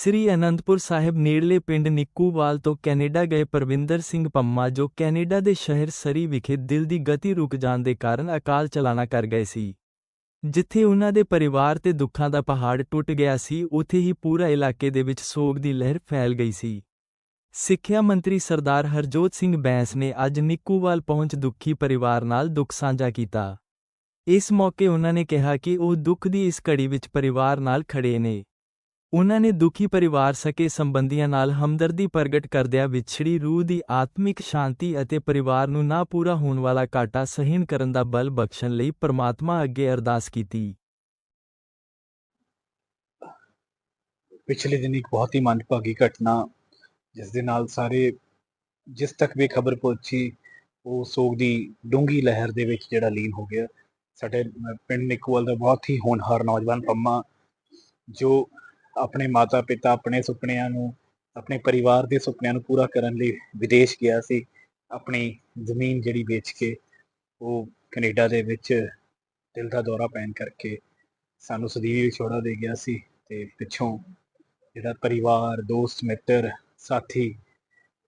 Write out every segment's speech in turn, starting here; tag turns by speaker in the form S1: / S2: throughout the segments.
S1: ਸ੍ਰੀ ਅਨੰਦਪੁਰ ਸਾਹਿਬ ਨੇੜਲੇ ਪਿੰਡ ਨਿੱਕੂਵਾਲ ਤੋਂ ਕੈਨੇਡਾ ਗਏ ਪਰਵਿੰਦਰ ਸਿੰਘ ਪੰਮਾ ਜੋ ਕੈਨੇਡਾ ਦੇ ਸ਼ਹਿਰ ਸਰੀ ਵਿਖੇ ਦਿਲ ਦੀ ਗਤੀ ਰੁਕ ਜਾਣ ਦੇ ਕਾਰਨ ਅਕਾਲ ਚਲਾਣਾ ਕਰ ਗਏ ਸੀ। ਜਿੱਥੇ ਉਹਨਾਂ ਦੇ ਪਰਿਵਾਰ ਤੇ ਦੁੱਖਾਂ ਦਾ ਪਹਾੜ ਟੁੱਟ ਗਿਆ ਸੀ, ਉੱਥੇ ਹੀ ਪੂਰਾ ਇਲਾਕੇ ਦੇ ਵਿੱਚ ਸੋਗ ਦੀ ਲਹਿਰ ਫੈਲ ਗਈ ਸੀ। ਸਿੱਖਿਆ ਮੰਤਰੀ ਸਰਦਾਰ ਹਰਜੋਤ ਸਿੰਘ ਬੈਂਸ ਨੇ ਅੱਜ ਨਿੱਕੂਵਾਲ ਪਹੁੰਚ ਦੁੱਖੀ ਪਰਿਵਾਰ ਨਾਲ ਦੁੱਖ ਸਾਂਝਾ ਕੀਤਾ। ਇਸ ਮੌਕੇ ਉਹਨਾਂ ਨੇ ਕਿਹਾ ਕਿ ਉਹ ਦੁੱਖ ਦੀ ਇਸ ਘੜੀ ਵਿੱਚ ਪਰਿਵਾਰ ਨਾਲ ਖੜੇ ਨੇ। ਉਹਨਾਂ ਨੇ ਦੁਖੀ ਪਰਿਵਾਰ ਸਕੇ ਸੰਬੰਧੀਆਂ ਨਾਲ ਹਮਦਰਦੀ ਪ੍ਰਗਟ ਕਰਦਿਆਂ ਵਿਛੜੀ ਰੂਹ ਦੀ ਆਤਮਿਕ ਸ਼ਾਂਤੀ ਅਤੇ ਪਰਿਵਾਰ ਨੂੰ ਨਾ ਪੂਰਾ ਹੋਣ ਵਾਲਾ ਘਾਟਾ ਸਹਿਣ ਕਰਨ ਦਾ ਬਲ ਬਖਸ਼ਣ ਲਈ ਪ੍ਰਮਾਤਮਾ ਅੱਗੇ ਅਰਦਾਸ ਕੀਤੀ।
S2: ਪਿਛਲੇ ਦਿਨ ਇੱਕ ਬਹੁਤ ਹੀ ਮੰਦਭਾਗੀ ਘਟਨਾ, ਜਿਸ ਦੇ ਨਾਲ ਸਾਰੇ ਜਿਸ ਤੱਕ ਵੀ ਖਬਰ ਪਹੁੰਚੀ, ਉਹ ਸੋਗ ਦੀ ਡੂੰਗੀ ਲਹਿਰ ਦੇ ਵਿੱਚ ਜਿਹੜਾ ਲੀਨ ਹੋ ਗਿਆ। ਸਾਡੇ ਪਿੰਡ ਨਿੱਕੂਵਾਲ ਦਾ ਬਹੁਤ ਹੀ ਹੋਣਹਾਰ ਨੌਜਵਾਨ ਪੰਮਾ, ਜੋ ਆਪਣੇ ਮਾਤਾ ਪਿਤਾ ਆਪਣੇ ਸੁਪਨਿਆਂ ਨੂੰ, ਆਪਣੇ ਪਰਿਵਾਰ ਦੇ ਸੁਪਨਿਆਂ ਨੂੰ ਪੂਰਾ ਕਰਨ ਲਈ ਵਿਦੇਸ਼ ਗਿਆ ਸੀ। ਆਪਣੀ ਜ਼ਮੀਨ ਜਿਹੜੀ ਵੇਚ ਕੇ ਉਹ ਕੈਨੇਡਾ ਦੇ ਵਿੱਚ ਦਿਲ ਦਾ ਦੌਰਾ ਪੈਣ ਕਰਕੇ ਸਾਨੂੰ ਸਦੀਵੀ ਵਿਛੋੜਾ ਦੇ ਗਿਆ ਸੀ ਤੇ ਪਿੱਛੋਂ ਜਿਹੜਾ ਪਰਿਵਾਰ, ਦੋਸਤ, ਮਿੱਤਰ, ਸਾਥੀ,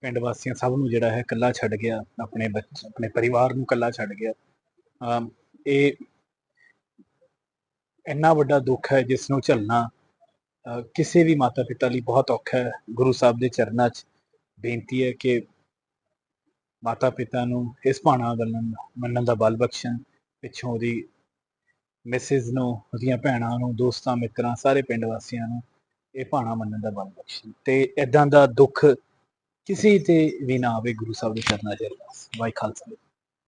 S2: ਪਿੰਡ ਵਾਸੀਆਂ ਸਭ ਨੂੰ ਜਿਹੜਾ ਹੈ ਇਕੱਲਾ ਛੱਡ ਗਿਆ, ਆਪਣੇ ਬੱਚ, ਆਪਣੇ ਪਰਿਵਾਰ ਨੂੰ ਇਕੱਲਾ ਛੱਡ ਗਿਆ। ਅਮ ਇਹ ਇੰਨਾ ਵੱਡਾ ਦੁੱਖ ਹੈ ਜਿਸ ਨੂੰ ਝੱਲਣਾ ਕਿਸੇ ਵੀ ਮਾਤਾ ਪਿਤਾ ਲਈ ਬਹੁਤ ਔਖਾ ਹੈ। ਗੁਰੂ ਸਾਹਿਬ ਦੇ ਚਰਨਾਂ 'ਚ ਬੇਨਤੀ ਹੈ ਕਿ ਮਾਤਾ ਪਿਤਾ ਨੂੰ ਇਸ ਭਾਣਾ ਵੱਲਣ ਮੰਨਣ ਦਾ ਬਲ ਬਖਸ਼ਣ। ਪਿੱਛੋਂ ਉਹਦੀ ਮਿਸਿਸ ਨੂੰ, ਉਹਦੀਆਂ ਭੈਣਾਂ ਨੂੰ, ਦੋਸਤਾਂ, ਮਿੱਤਰਾਂ, ਸਾਰੇ ਪਿੰਡ ਵਾਸੀਆਂ ਨੂੰ ਇਹ ਭਾਣਾ ਮੰਨਣ ਦਾ ਬਲ ਬਖਸ਼ਣ। ਤੇ ਇਦਾਂ ਦਾ ਦੁੱਖ ਕਿਸੇ ਤੇ ਵੀ ਨਾ ਆਵੇ ਗੁਰੂ ਸਾਹਿਬ ਦੇ ਚਰਨਾਂ 'ਚ। ਅਰਦਾਸ ਵਾਹਿ ਖਾਲਸਾ।